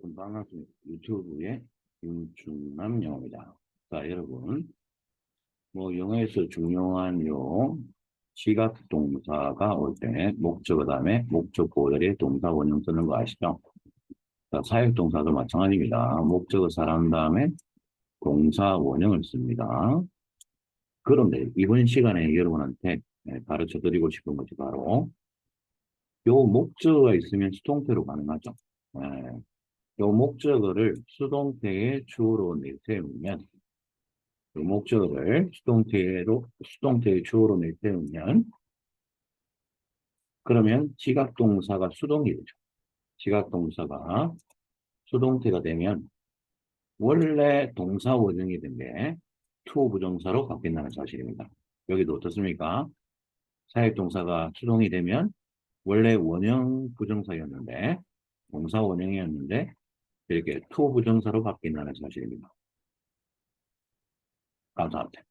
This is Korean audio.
반갑습니다. 유튜브의 윤충남 영어입니다. 자, 여러분. 뭐, 영어에서 중요한 요, 지각 동사가 올 때, 목적, 그 다음에 목적 보절에 동사 원형 쓰는 거 아시죠? 자, 사역 동사도 마찬가지입니다. 목적어 사람 다음에 동사 원형을 씁니다. 그런데 이번 시간에 여러분한테 네, 가르쳐 드리고 싶은 것이 바로 요 목적어가 있으면 수동태로 가능하죠. 네. 요 목적어를 수동태의 주어로 내세우면 요 목적어를 수동태로 수동태의 주어로 내세우면 그러면 지각동사가 수동이 되죠. 지각동사가 수동태가 되면 원래 동사 원형이 된게 투 부정사로 바뀐다는 사실입니다. 여기도 어떻습니까? 사역동사가 수동이 되면 원래 원형 부정사였는데 동사 원형이었는데 이렇게 투 부정사로 바뀐다는 사실입니다. 감사합니다.